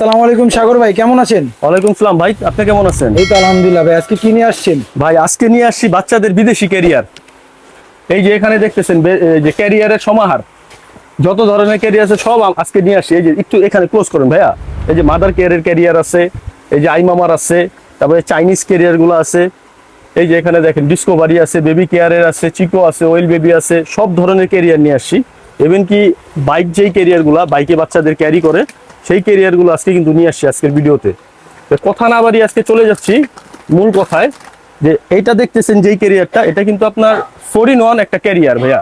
সালাম আলাইকুম সাগর ভাই কেমন আছেন? ওয়ালাইকুম সালাম ভাই আপনি কেমন আছেন? এই তো আলহামদুলিল্লাহ ভাই আজকে কি নিয়ে আসছেন? ভাই আজকে নিয়ে আসছি বাচ্চাদের বিদেশি ক্যারিয়ার। এই যে এখানে দেখতেছেন যে ক্যারিয়ারের সমাহার। যত ধরনের ক্যারিয়ার আছে সব আজকে নিয়ে আসছি। এই যে একটু এখানে ক্লোজ করুন ভাইয়া। এই যে মাদার কেয়ারের ক্যারিয়ার আছে এই যে আইমামার আছে তারপরে চাইনিজ ক্যারিয়ারগুলো আছে। এই যে এখানে দেখেন ডিসকভারি আছে বেবি কেয়ারের আছে চিকো আছে ওয়েল বেবি আছে সব ধরনের ক্যারিয়ার নিয়ে আসছি। ইভেন কি বাইক যেই ক্যারিয়ারগুলা বাইকে বাচ্চাদের ক্যারি করে সেই ক্যারিয়ারগুলো আজকে কিন্তু নিয়ে আসছি আজকের ভিডিওতে। কথা না বাড়ি আজকে চলে যাচ্ছি মূল কথায় যে এইটা দেখতেছেন যেই ক্যারিয়ারটা এটা কিন্তু আপনার ফোর ইন ওয়ান একটা ক্যারিয়ার ভাইয়া।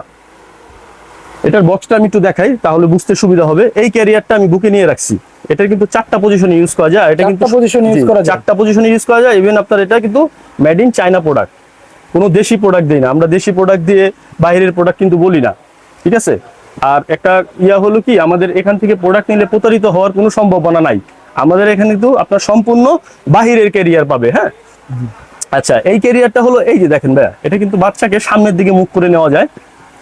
এটার বক্সটা আমি একটু দেখাই তাহলে বুঝতে সুবিধা হবে। এই ক্যারিয়ারটা আমি বুকে নিয়ে রাখছি। এটা কিন্তু চারটা পজিশনে ইউজ করা যায় এটা কিন্তু করা যায়? চারটা পজিশনে ইউজ করা যায়। ইভেন আপনার এটা কিন্তু মেড ইন চায়না প্রোডাক্ট কোনো দেশি প্রোডাক্ট দিই না। আমরা দেশি প্রোডাক্ট দিয়ে বাইরের প্রোডাক্ট কিন্তু বলি না। ঠিক আছে? আর একটা ইয়া হলো কি আমাদের এখান থেকে প্রোডাক্ট নিলে প্রতারিত হওয়ার কোনো সম্ভাবনা নাই। আমাদের এখানে কিন্তু আপনার সম্পূর্ণ বাহিরের ক্যারিয়ার পাবে হ্যাঁ? আচ্ছা এই ক্যারিয়ারটা হলো এই যে দেখেন ভাইয়া এটা কিন্তু বাচ্চাকে সামনের দিকে মুখ করে নেওয়া যায়।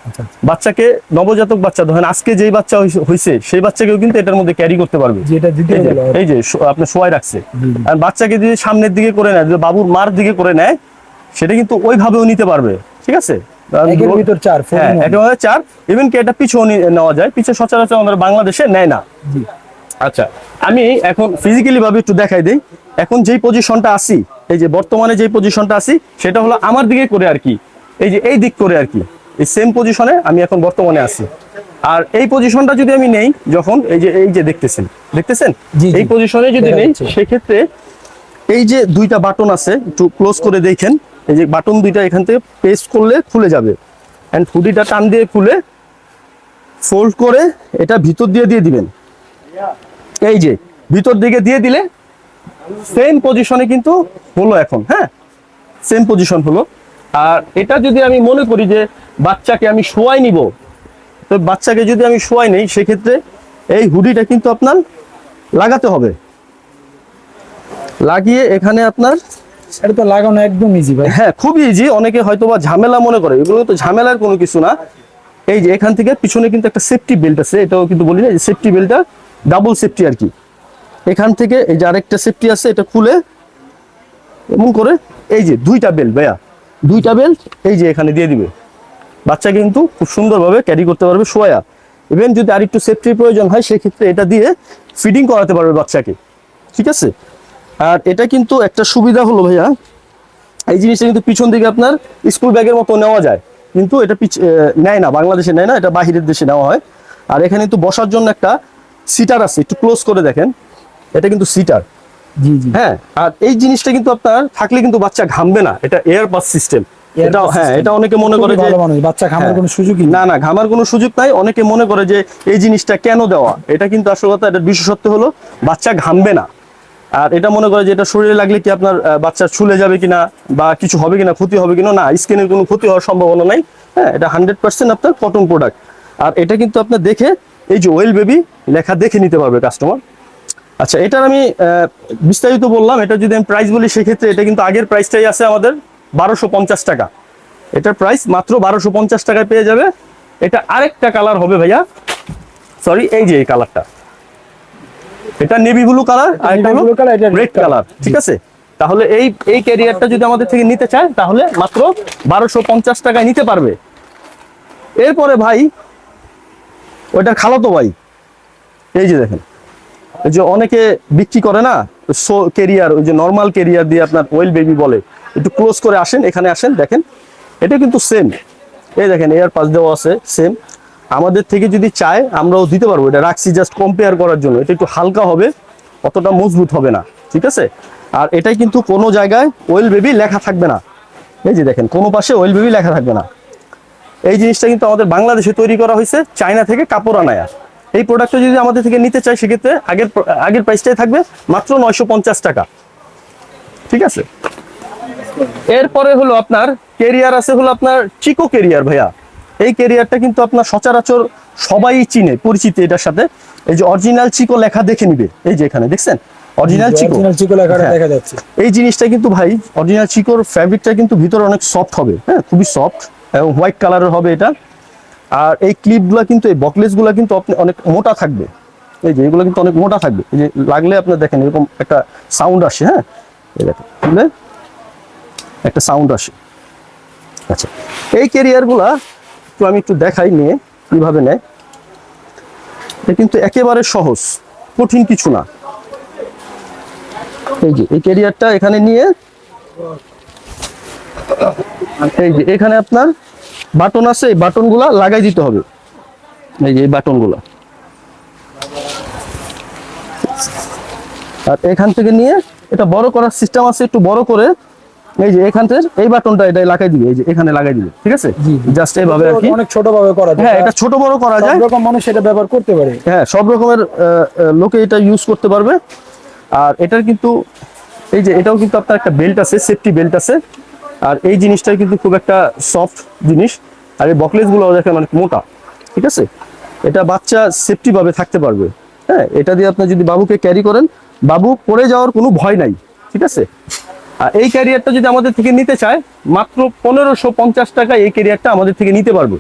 আচ্ছা বাচ্চাকে নবজাতক বাচ্চা ধরেন আজকে যেই বাচ্চা হইছে সেই বাচ্চাকেও কিন্তু এটার মধ্যে ক্যারি করতে পারবে। এই যে এই আপনি শোয়াই রাখছে। আর বাচ্চাকে যদি সামনের দিকে করে নেয় যদি বাবুর মার দিকে করে নেয় সেটা কিন্তু ওইভাবেও নিতে পারবে ঠিক আছে? একের ভিতর চার হ্যাঁ in one। চার। ইভেন কি এটা পিছু নেওয়া যায় পিছে সচরাচর আমাদের বাংলাদেশে নেয় না। আচ্ছা আমি এখন ফিজিক্যালি ভাবে একটু দেখাই দিই। এখন যেই পজিশনটা আছি এই যে বর্তমানে যেই পজিশনটা আছি সেটা হলো আমার দিকে করে আর কি। এই যে এই দিক করে আর কি। এই সেম পজিশনে আমি এখন বর্তমানে আছি। আর এই পজিশনটা যদি আমি নেই যখন এই যে এই যে দেখতেছেন দেখতেছেন। এই পজিশনে যদি নেই সেক্ষেত্রে এই যে দুইটা বাটন আছে একটু ক্লোজ করে দেখেন। এই যে বাটন দুইটা এখান থেকে প্রেস করলে খুলে যাবে। অ্যান্ড হুডিটা টান দিয়ে খুলে ফোল্ড করে এটা ভিতর দিয়ে দিয়ে দিবেন। এই যে, ভিতর দিকে দিয়ে দিলে সেম পজিশনে কিন্তু হলো এখন হ্যাঁ? সেম পজিশন হলো। আর এটা যদি আমি মনে করি যে বাচ্চাকে আমি শোয়াই নিব, তো বাচ্চাকে যদি আমি শোয়াই নেই, সেক্ষেত্রে এই হুডিটা কিন্তু আপনার লাগাতে হবে। লাগিয়ে এখানে আপনার এটা তো লাগানো একদম ইজি ভাই। হ্যাঁ খুব ইজি অনেকে হয়তো বা ঝামেলা মনে করে। এগুলো তো ঝামেলার কোনো কিছু না। এই যে এখান থেকে পিছনে কিন্তু একটা সেফটি বেল্ট আছে। এটাও কিন্তু বলি না সেফটি বেল্টটা ডাবল সেফটি আর কি। এখান থেকে এই যে আরেকটা সেফটি আছে, এটা খুলে এমন করে, এই যে দুইটা বেল্ট ভাইয়া। দুইটা বেল্ট এই যে এখানে দিয়ে দিবে। বাচ্চা কিন্তু খুব সুন্দরভাবে ক্যারি করতে পারবে, শোয়া। ইভেন যদি আরেকটু সেফটির প্রয়োজন হয়, সেক্ষেত্রে এটা দিয়ে ফিডিং করাতে পারবে বাচ্চাকে। ঠিক আছে? আর এটা কিন্তু একটা সুবিধা হলো ভাইয়া। এই জিনিসটা কিন্তু পিছন দিকে আপনার স্কুল ব্যাগের মতো নেওয়া যায়। কিন্তু এটা পিছ- নেয় না বাংলাদেশে নেয় না এটা বাহিরের দেশে নেওয়া হয়। আর এখানে কিন্তু বসার জন্য একটা সিটার আছে একটু ক্লোজ করে দেখেন। এটা কিন্তু সিটার হ্যাঁ আর এই জিনিসটা কিন্তু আপনার থাকলে কিন্তু বাচ্চা ঘামবে না। এটা এয়ার পাস সিস্টেম এটা হ্যাঁ এটা অনেকে মনে করে যে বাচ্চা হ্যাঁ। কোনো সুযোগই না না ঘামার কোনো সুযোগ নাই। অনেকে মনে করে যে এই জিনিসটা কেন দেওয়া? এটা কিন্তু আসল কথা এটা বিশেষত্ব হলো বাচ্চা ঘামবে না। আর এটা মনে করে যে এটা শরীরে লাগলে কি আপনার বাচ্চা ছুলে যাবে কিনা বা কিছু হবে কিনা, ক্ষতি হবে কিনা, না স্কিনের কোনো ক্ষতি হওয়ার সম্ভাবনা নাই। হ্যাঁ এটা হান্ড্রেড পার্সেন্ট আপনার কটন প্রোডাক্ট আর এটা কিন্তু আপনার দেখে এই যে ওয়েল বেবি লেখা দেখে নিতে পারবে কাস্টমার আচ্ছা এটার আমি বিস্তারিত বললাম, এটা যদি আমি প্রাইস বলি, সেক্ষেত্রে এটা কিন্তু আগের প্রাইসটাই আছে আমাদের বারোশো পঞ্চাশ টাকা। এটার প্রাইস মাত্র বারোশো পঞ্চাশ টাকায় পেয়ে যাবে। এটা আরেকটা কালার হবে ভাইয়া। সরি এই যে এই কালারটা এটা নেভি ব্লু কালার আর এটা red রেড কালার ঠিক আছে? তাহলে এই এই ক্যারিয়ারটা যদি আমাদের থেকে নিতে চায় তাহলে মাত্র বারোশো পঞ্চাশ টাকায় নিতে পারবে। এরপরে ভাই ওইটা খালাতো ভাই এই যে দেখেন এই যে অনেকে বিক্রি করে না সো কেরিয়ার ওই যে নর্মাল কেরিয়ার দিয়ে আপনার ওয়েল বেবি বলে একটু ক্লোজ করে আসেন এখানে আসেন দেখেন এটা কিন্তু সেম এই দেখেন এয়ার পাস দেওয়া আছে সেম আমাদের থেকে যদি চায়, আমরাও দিতে পারব। এটা রাখছি জাস্ট কম্পেয়ার করার জন্য। এটা একটু হালকা হবে, অতটা মজবুত হবে না, ঠিক আছে? আর এটাই কিন্তু কোনো জায়গায় ওয়েল বেবি লেখা থাকবে না। এই যে দেখেন, কোনো পাশে ওয়েল বেবি লেখা থাকবে না। এই জিনিসটা কিন্তু আমাদের বাংলাদেশে তৈরি করা হয়েছে চায়না থেকে কাপড় আনায়া। এই প্রোডাক্টটা যদি আমাদের থেকে নিতে চাই সেক্ষেত্রে আগের আগের প্রাইসটাই থাকবে মাত্র নয়শো পঞ্চাশ টাকা। ঠিক আছে? এরপরে হলো আপনার কেরিয়ার আছে হলো আপনার চিকো কেরিয়ার ভাইয়া। এই কেরিয়ারটা কিন্তু আপনার সচরাচর সবাই চিনে পরিচিত এটার সাথে। এই যে অরিজিনাল চিকো লেখা দেখে নিবে। এই যে এখানে দেখছেন? অরিজিনাল চিকো চিকো লেখাটা হ্যাঁ। দেখা যাচ্ছে। এই জিনিসটা কিন্তু ভাই অরিজিনাল চিকোর ফ্যাব্রিকটা কিন্তু ভিতরে অনেক সফট হবে হ্যাঁ খুবই সফট এবং হোয়াইট কালারের হবে এটা। আর এই ক্লিপগুলো কিন্তু এই বকলেসগুলো কিন্তু আপনি অনেক মোটা থাকবে। এই যে এগুলো কিন্তু অনেক মোটা থাকবে। এই যে লাগলে আপনার দেখেন এরকম একটা সাউন্ড আসে হ্যাঁ? এই দেখেন একটা সাউন্ড আসে। আচ্ছা এই ক্যারিয়ারগুলা একটু আমি একটু দেখাই নিয়ে কীভাবে নেয়। এটা কিন্তু একেবারে সহজ, কঠিন কিছু না। এই যে, এই ক্যারিয়ারটা এখানে নিয়ে, এই যে, এখানে আপনার বাটন আছে, এই বাটনগুলা লাগাই দিতে হবে। এই যে, এই বাটনগুলা। আর এখান থেকে নিয়ে, এটা বড় করার সিস্টেম আছে, একটু বড় করে এই যে এখান থেকে এই বাটনটা এটা লাগাই দিবে এই যে এখানে লাগাই দিবে ঠিক আছে। জাস্ট এইভাবে আর কি। অনেক ছোট ভাবে করা যায়। হ্যাঁ এটা ছোট বড় করা যায়। সব রকম মানুষ এটা ব্যবহার করতে পারে। হ্যাঁ সব রকমের লোকে এটা ইউজ করতে পারবে। আর এটার কিন্তু এই যে এটাও কিন্তু আপনার একটা বেল্ট আছে সেফটি বেল্ট আছে। আর এই জিনিসটার কিন্তু খুব একটা সফট জিনিস। আর এই বকলেসগুলো দেখেন অনেক মোটা ঠিক আছে? এটা বাচ্চা সেফটি ভাবে থাকতে পারবে। হ্যাঁ এটা দিয়ে আপনি যদি বাবুকে ক্যারি করেন বাবু পড়ে যাওয়ার কোনো ভয় নাই ঠিক আছে? এই ক্যারিয়ারটা যদি আমাদের থেকে নিতে চায়, মাত্র পনেরোশো পঞ্চাশ টাকা এই ক্যারিয়ারটা আমাদের থেকে নিতে পারবে।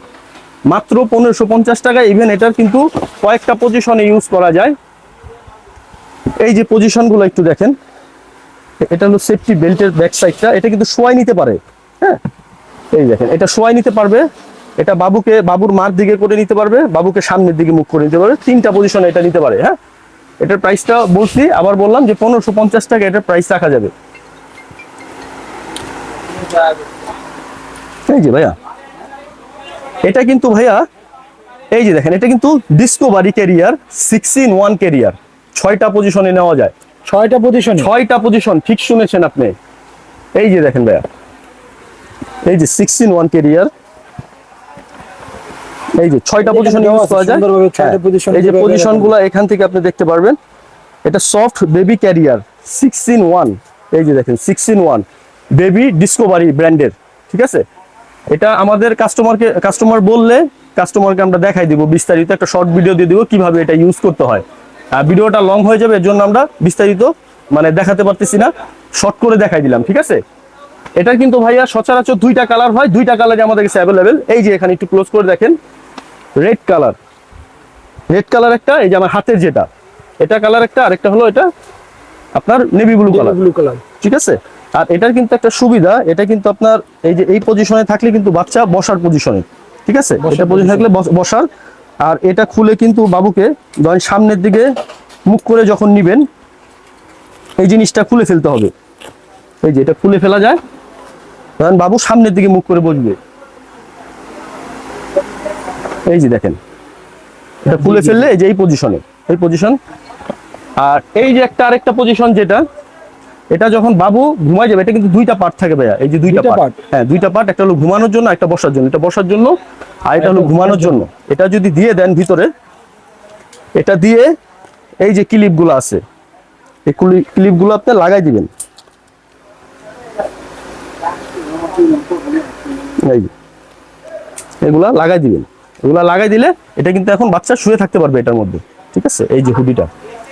মাত্র পনেরোশো পঞ্চাশ টাকা ইভেন এটার কিন্তু কয়েকটা পজিশনে ইউজ করা যায়। এই যে পজিশনগুলো একটু দেখেন, এটা হলো সেফটি বেল্টের ব্যাক সাইডটা এটা কিন্তু শোয়াই নিতে পারে। হ্যাঁ এই দেখেন, এটা শোয়াই নিতে পারবে। এটা বাবুকে, বাবুর মার দিকে করে নিতে পারবে, বাবুকে সামনের দিকে মুখ করে নিতে পারবে। তিনটা পজিশনে এটা নিতে পারে হ্যাঁ। এটার প্রাইসটা বলছি, আবার বললাম যে পনেরোশো পঞ্চাশ টাকা এটার প্রাইস রাখা যাবে। এই যে ভাইয়া। এটা কিন্তু ভাইয়া এই যে দেখেন এটা কিন্তু discovery carrier six in one carrier ছয়টা পজিশনে নেওয়া যায়। ছয়টা পজিশন ছয়টা পজিশন ঠিক শুনেছেন আপনি। এই যে দেখেন ভাইয়া। এই যে সিক্স ইন ওয়ান ক্যারিয়ার এই যে ছয়টা পজিশন ইউজ করা যায়। হ্যাঁ, এই যে কীভাবে পজিশনগুলো এখান থেকে আপনি দেখতে পারবেন। এটা soft baby carrier six in one এই যে দেখেন six in one baby discovery ব্র্যান্ডের ঠিক আছে? এটা আমাদের কাস্টমারকে কাস্টমার বললে কাস্টমারকে আমরা দেখাই দিব বিস্তারিত একটা শর্ট ভিডিও দিয়ে দিব কীভাবে এটা ইউজ করতে হয়। আর ভিডিওটা লং হয়ে যাবে এর জন্য আমরা বিস্তারিত মানে দেখাতে পারতেছি না শর্ট করে দেখাই দিলাম ঠিক আছে? এটার কিন্তু ভাইয়া সচরাচর দুইটা কালার হয় দুইটা কালারে আমাদের কাছে অ্যাভেলেবেল এই যে এখানে একটু ক্লোজ করে দেখেন রেড কালার রেড কালার একটা এই যে আমার হাতের যেটা এটা কালার একটা আরেকটা হলো এটা আপনার navy blue colour blue colour ঠিক আছে? আর এটার কিন্তু একটা সুবিধা এটা কিন্তু আপনার এই যে এই পজিশনে থাকলে কিন্তু বাচ্চা বসার পজিশনে ঠিক আছে? এটা পজিশন থাকলে বস- বসার। আর এটা খুলে কিন্তু বাবুকে ধরেন সামনের দিকে মুখ করে যখন নিবেন এই জিনিসটা খুলে ফেলতে হবে। এই যে এটা খুলে ফেলা যায় ধরেন বাবু সামনের দিকে মুখ করে বসবে। এই যে দেখেন এটা খুলে ফেললে এই যে এই পজিশনে এই পজিশন আর এই যে একটা আরেকটা পজিশন যেটা এটা যখন বাবু ঘুমায় যাবে এটা কিন্তু দুইটা পার্ট থাকে ভাইয়া। এই যে দুইটা পার্ট হ্যাঁ দুইটা পার্ট একটা হলো ঘুমানোর জন্য একটা বসার জন্য। এটা বসার জন্য আর এটা হলো ঘুমানোর জন্য। এটা যদি দিয়ে দেন ভিতরে এটা দিয়ে এই যে ক্লিপগুলো আছে এই ক্লিপগুলো আপনি লাগাই দিবেন। এই এগুলা লাগাই দিবেন। এগুলা লাগাই দিলে এটা কিন্তু এখন বাচ্চা শুয়ে থাকতে পারবে এটার মধ্যে। ঠিক আছে? এই যে হুডিটা।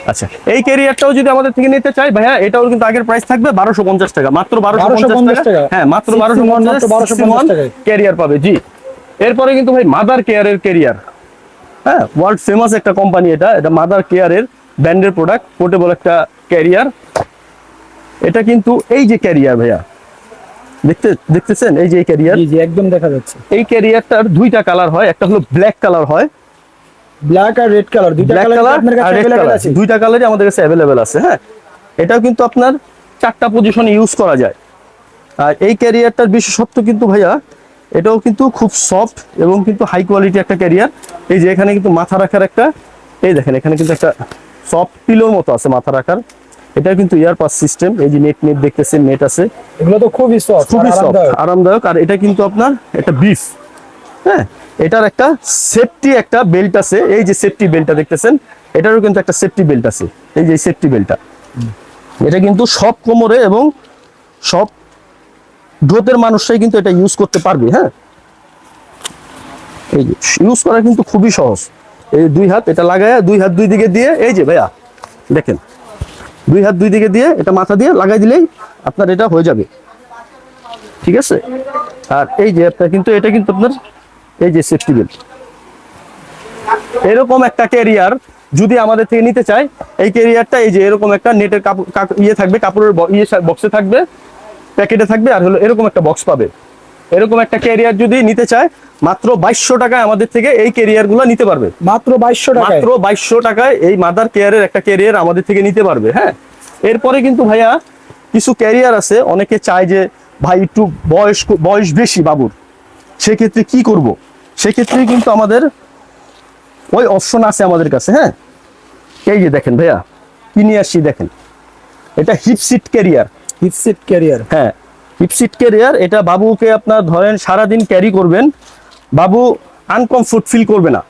আচ্ছা এই ক্যারিয়ারটাও যদি আমাদের থেকে নিতে চাই ভাইয়া এটাও কিন্তু আগের প্রাইস থাকবে বারোশো পঞ্চাশ টাকা মাত্র বারোশো পঞ্চাশ টাকা। হ্যাঁ মাত্র 61 বারোশো 1250 ক্যারিয়ার পাবে জি। এরপরে কিন্তু ভাই মাদার কেয়ারের ক্যারিয়ার হ্যাঁ ওয়ার্ল্ড ফেমাস একটা কোম্পানি এটা এটা মাদার কেয়ারের ব্র্যান্ডের প্রোডাক্ট পোর্টেবল একটা ক্যারিয়ার এটা কিন্তু এই যে ক্যারিয়ার ভাইয়া দেখতে দেখতেছেন? এই যে ক্যারিয়ার একদম দেখা যাচ্ছে। এই ক্যারিয়ারটার দুইটা কালার হয় একটা হলো ব্ল্যাক কালার হয় ব্ল্যাক আর রেড কালার দুইটা ব্ল্যাক কালার কালার আপনার আর কাছে রেড अवेलेबल কালার আছে দুইটা কালারই আমাদের কাছে অ্যাভেলেবেল আছে হ্যাঁ এটাও কিন্তু আপনার চারটা পজিশনে ইউজ করা যায় আর এই ক্যারিয়ারটার বিশেষত্ব কিন্তু ভাইয়া এটাও কিন্তু খুব সফট এবং কিন্তু হাই কোয়ালিটি একটা ক্যারিয়ার এই যে এখানে কিন্তু মাথা রাখার একটা এই দেখেন এখানে কিন্তু একটা সফট পিলোর মতো আছে মাথা রাখার এটা কিন্তু ইয়ার পাস সিস্টেম এই যে নেট নেট দেখতেছেন নেট আছে এগুলো তো খুবই সফট খুবই সফট আরামদায়ক আর এটা কিন্তু আপনার একটা বিফ হ্যাঁ এটার একটা সেফটি একটা বেল্ট আছে। এই যে সেফটি বেল্টটা দেখতেছেন, এটারও কিন্তু একটা সেফটি বেল্ট আছে। এই যে সেফটি বেল্টটা এটা কিন্তু সব কোমরে এবং সব গ্রোথের মানুষরাই কিন্তু এটা ইউজ করতে পারবে হ্যাঁ? এই যে ইউজ করা কিন্তু খুবই সহজ। এই দুই হাত, এটা লাগায় দুই হাত দুই দিকে দিয়ে, এই যে ভাইয়া, দেখেন। দুই হাত দুই দিকে দিয়ে এটা মাথা দিয়ে লাগাই দিলেই আপনার এটা হয়ে যাবে। ঠিক আছে? আর এই যে আপনার কিন্তু, এটা কিন্তু আপনার এই যে সেফটি বেল্ট এরকম একটা ক্যারিয়ার যদি আমাদের থেকে নিতে চায় এই ক্যারিয়ারটা এই যে এরকম একটা নেটের ইয়ে থাকবে কাপড়ের ইয়ে বক্সে থাকবে প্যাকেটে থাকবে আর হলো এরকম একটা বক্স পাবে। এরকম একটা ক্যারিয়ার যদি নিতে চায় মাত্র বাইশশো টাকায় আমাদের থেকে এই ক্যারিয়ারগুলো নিতে পারবে। মাত্র বাইশশো টাকায়? মাত্র বাইশশো টাকায় এই মাদার কেয়ারের একটা ক্যারিয়ার আমাদের থেকে নিতে পারবে হ্যাঁ। এরপরে কিন্তু ভাইয়া কিছু ক্যারিয়ার আছে অনেকে চায় যে ভাই একটু বয়স বয়স বেশি বাবুর সেক্ষেত্রে কি করব? সেক্ষেত্রে কিন্তু আমাদের ওই অপশন আছে আমাদের কাছে হ্যাঁ? এই যে দেখেন ভাইয়া কি নিয়ে আসছি দেখেন? এটা হিপসিট ক্যারিয়ার হিপসিট ক্যারিয়ার হ্যাঁ হিপসিট ক্যারিয়ার এটা বাবুকে আপনার ধরেন সারাদিন ক্যারি করবেন। বাবু আনকমফোর্ট ফিল করবে না।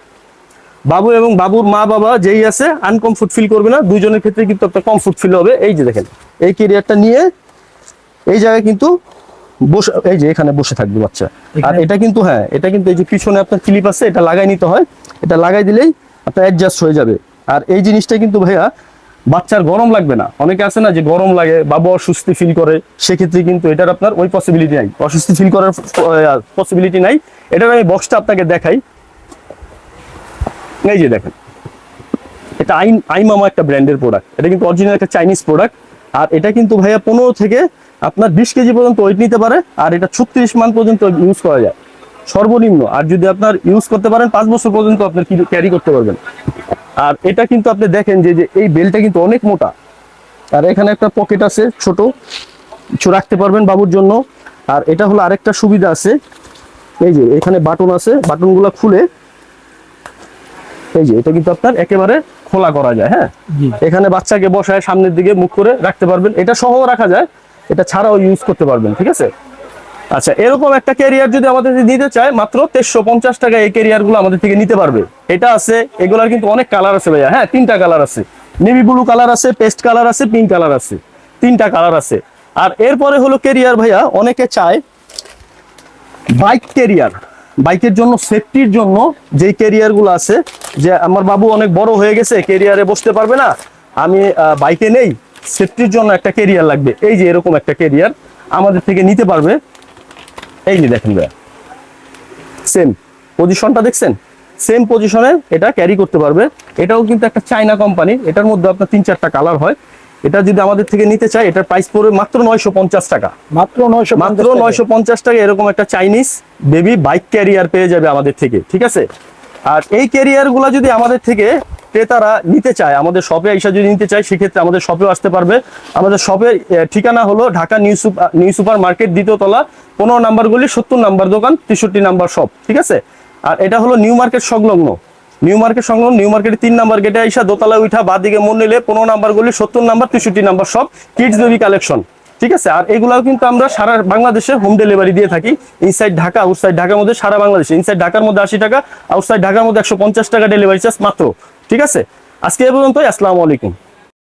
বাবু এবং বাবুর মা বাবা যেই আছে আনকমফোর্ট ফিল করবে না। দুইজনের ক্ষেত্রে কিন্তু একটা কমফোর্ট ফিল হবে। এই যে দেখেন এই ক্যারিয়ারটা নিয়ে এই জায়গায় কিন্তু বসে এই যে এখানে বসে থাকবে বাচ্চা। আর এটা কিন্তু হ্যাঁ এটা কিন্তু এই যে পিছনে আপনার ক্লিপ আছে এটা লাগাই নিতে হয়। এটা লাগাই দিলেই আপনার অ্যাডজাস্ট হয়ে যাবে। আর এই জিনিসটা কিন্তু ভাইয়া বাচ্চার গরম লাগবে না। অনেকে আছে না যে গরম লাগে বাবু অস্বস্তি ফিল করে সেক্ষেত্রে কিন্তু এটার আপনার ওই পসিবিলিটি নাই। অস্বস্তি ফিল করার পসিবিলিটি নাই। এটার আমি বক্সটা আপনাকে দেখাই। এই যে দেখেন। এটা আইন আইমামা একটা ব্র্যান্ডের প্রোডাক্ট এটা কিন্তু অরিজিনাল একটা চাইনিজ প্রোডাক্ট আর এটা কিন্তু ভাইয়া পনেরো থেকে আপনার বিশ কেজি পর্যন্ত ওয়েট নিতে পারে আর এটা ছত্রিশ মান পর্যন্ত ইউজ করা যায়। সর্বনিম্ন। আর যদি আপনার ইউজ করতে পারেন পাঁচ বছর পর্যন্ত আপনার ক্যারি করতে পারবেন। আর এটা কিন্তু আপনি দেখেন যে যে এই বেলটা কিন্তু অনেক মোটা। আর এখানে একটা পকেট আছে ছোট কিছু রাখতে পারবেন বাবুর জন্য। আর এটা হলো আরেকটা সুবিধা আছে। এই যে এখানে বাটন আছে। বাটনগুলো খুলে এই যে এটা কিন্তু আপনার একেবারে খোলা করা যায় হ্যাঁ? এখানে বাচ্চাকে বসায় সামনের দিকে মুখ করে রাখতে পারবেন। এটা সহ রাখা যায়। এটা ছাড়াও ইউজ করতে পারবেন, ঠিক আছে? আচ্ছা এরকম একটা ক্যারিয়ার যদি আমাদের নিতে চায়, মাত্র তেরোশো পঞ্চাশ টাকা এই ক্যারিয়ারগুলো আমাদের থেকে নিতে পারবে। এটা আছে, এগুলার কিন্তু অনেক কালার আছে ভাইয়া। হ্যাঁ তিনটা কালার আছে। নেভি ব্লু কালার আছে পেস্ট কালার আছে পিঙ্ক কালার আছে। তিনটা কালার আছে। আর এরপরে হলো ক্যারিয়ার ভাইয়া, অনেকে চায় বাইক ক্যারিয়ার বাইকের জন্য সেফটির জন্য যেই ক্যারিয়ারগুলো আছে, যে আমার বাবু অনেক বড় হয়ে গেছে ক্যারিয়ারে বসতে পারবে না। আমি বাইকে নেই। সেফটির জন্য একটা ক্যারিয়ার লাগবে। এই যে এরকম একটা ক্যারিয়ার আমাদের থেকে নিতে পারবে। এই যে দেখেন ভাইয়া। সেম পজিশনটা দেখছেন? সেম পজিশনে এটা ক্যারি করতে পারবে। এটাও কিন্তু একটা চাইনা কোম্পানি এটার মধ্যে আপনার তিন চারটা কালার হয়। এটা যদি আমাদের থেকে নিতে চাই এটার প্রাইস পড়বে মাত্র নয়শো পঞ্চাশ টাকা। মাত্র নয়শো মাত্র নয়শো পঞ্চাশ টাকা এরকম একটা চাইনিজ বেবি বাইক ক্যারিয়ার পেয়ে যাবে আমাদের থেকে। ঠিক আছে? আর এই ক্যারিয়ারগুলা যদি আমাদের থেকে ক্রেতারা নিতে চায়, আমাদের শপে এসে যদি নিতে চায়, সেক্ষেত্রে আমাদের শপেও আসতে পারবে। আমাদের শপের ঠিকানা হলো Dhaka new super new super market দ্বিতীয় তলা, পনেরো নাম্বারগুলি সত্তর নাম্বার দোকান, তেষট্টি নাম্বার শপ ঠিক আছে? আর এটা হলো নিউ মার্কেট সংলগ্ন। নিউ মার্কেট সংলগ্ন, নিউ মার্কেটের তিন নাম্বার গেটে আইসা দোতলা উঠা বা দিকে মন নিলে পনেরো নাম্বার গুলি, সত্তর নাম্বার, তেষট্টি number shop kids baby collection ঠিক আছে? আর এগুলাও কিন্তু আমরা সারা বাংলাদেশে হোম ডেলিভারি দিয়ে থাকি। ইনসাইড ঢাকা আউটসাইড ঢাকার মধ্যে সারা বাংলাদেশে। ইনসাইড ঢাকার মধ্যে আশি টাকা আউটসাইড ঢাকার মধ্যে একশো পঞ্চাশ টাকা ডেলিভারি চার্জ মাত্র। ঠিক আছে? আজকে এ পর্যন্তই, আসসালামু আলাইকুম।